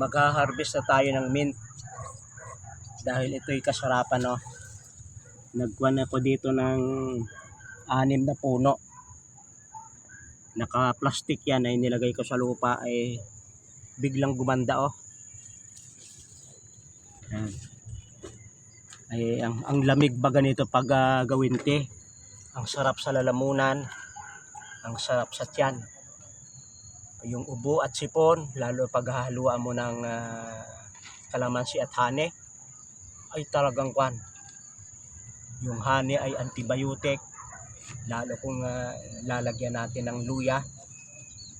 magha-harvest na tayo ng mint. Dahil ito'y kasarapan no? Nagkuhan ako dito ng anim na puno. Naka plastic yan ay nilagay ko sa lupa ay biglang gumanda oh. Yan. ay ang, ang lamig ba ganito pag ah, gawin te? Ang sarap sa lalamunan. Ang sarap sa tiyan yung ubo at sipon lalo pag hahaluan mo ng ah, kalamansi at hane ay talagang kwan. Yung hane ay antibiotic. Lalo kung ah, lalagyan natin ng luya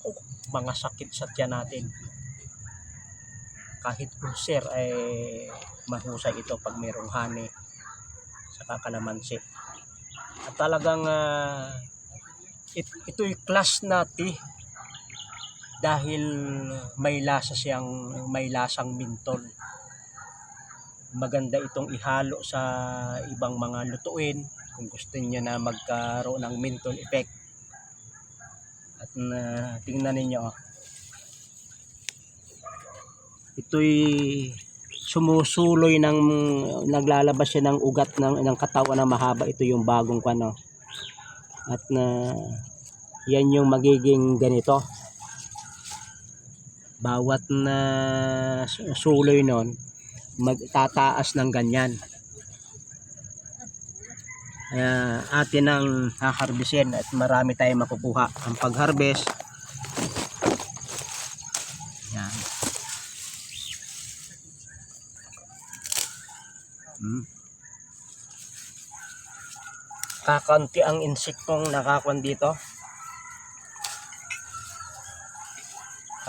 oh, mga sakit sa tiyan natin. Kahit ulcer ay mahusay ito pag mayroong hane sa kalamansi. At talagang ah, it, ito'y class na tea dahil may lasa siyang may lasang mintol. Maganda itong ihalo sa ibang mga lutuin kung gusto niyo na magkaroon ng menthol effect. At na tingnan ninyo oh. ito'y sumusuloy ng naglalabas siya ng ugat ng, ng katawan na mahaba. Ito yung bagong kano at na yan yung magiging ganito bawat na su- suloy nun magtataas ng ganyan. Kaya atin ang haharbisin at marami tayong makukuha. Ang pag-harvest. Yan. Hmm. kakanti ang insektong nakakuan dito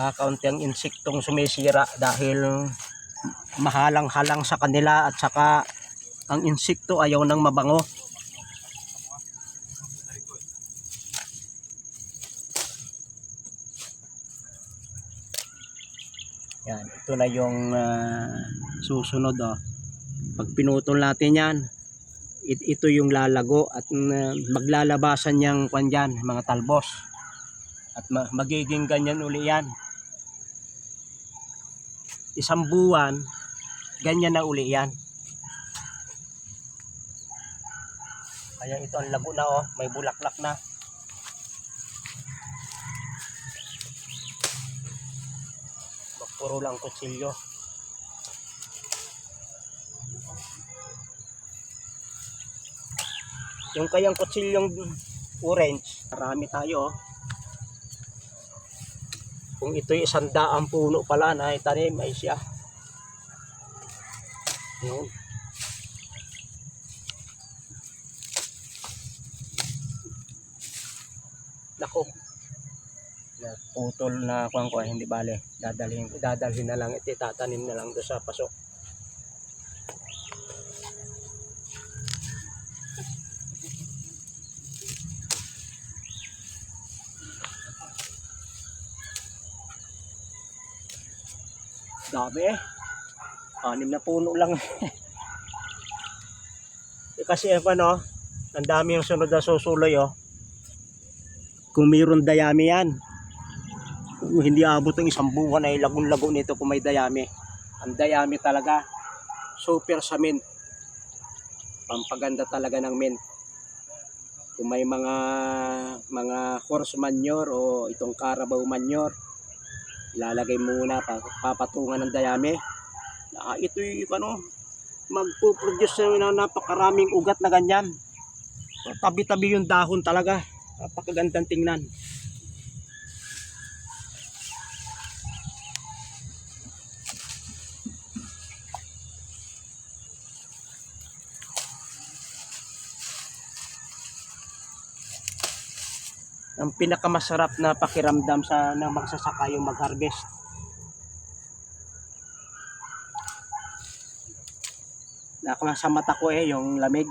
kakaunti ang insektong sumisira dahil mahalang-halang sa kanila at saka ang insekto ayaw nang mabango. Yan, ito na yung ah, susunod oh. Pag pinutol natin yan, it- ito yung lalago at ah, maglalabasan niyang kwan dyan, mga talbos. At ma- magiging ganyan uli yan. Isang buwan, ganyan na uli yan. Kaya ito ang lago na oh, may bulaklak na. Magpuro lang kutsilyo. Yung kayang kutsilyong orange, marami tayo oh. Kung ito'y isang daang puno pala na itanim ay siya. Yun. Nako. Na putol na kuan ko hindi bale. Dadalhin dadalhin na lang ito tatanim na lang do sa paso. Dami eh. Anim na puno lang. eh, kasi eh, ano, ang dami yung sunod na susuloy oh. Kung mayroon dayami yan. Kung hindi abot ng isang buwan ay lagun-lago nito kung may dayami. Ang dayami talaga, super sa mint. Pampaganda talaga ng mint. Kung may mga mga horse manure o itong carabao manure, ilalagay mo muna pa, papatungan ng dayami. Ah, ito'y ano, magpo-produce ng napakaraming ugat na ganyan. Tabi-tabi yung dahon talaga. Napakagandang tingnan. Ang pinakamasarap na pakiramdam sa na magsasaka yung mag-harvest. Nakala sa mata ko eh yung lamig.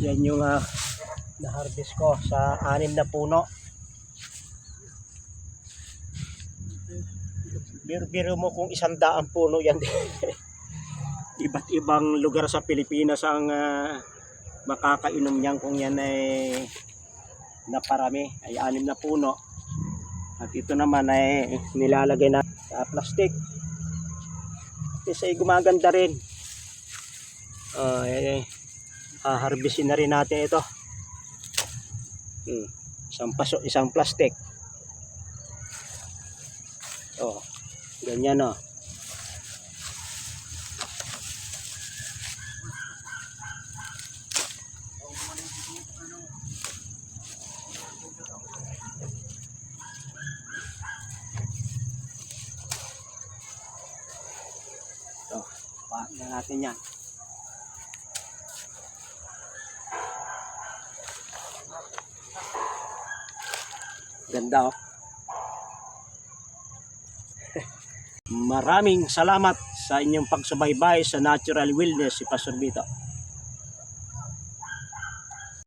Yan yung ah, na-harvest ko sa anim na puno. Biro-biro mo kung isang daang puno yan. Iba't ibang lugar sa Pilipinas ang ah, makakainom niyan kung yan ay naparami. Ay anim na puno. At ito naman ay nilalagay na sa plastic. Kasi ay gumaganda rin. Uh, eh, haharbisin na rin natin ito. Hmm. Isang paso, isang plastic. Oh, ganyan oh. Oh, paano na natin yan. Ganda oh. Maraming salamat sa inyong pagsubaybay sa Natural Wellness si Pastor Vito.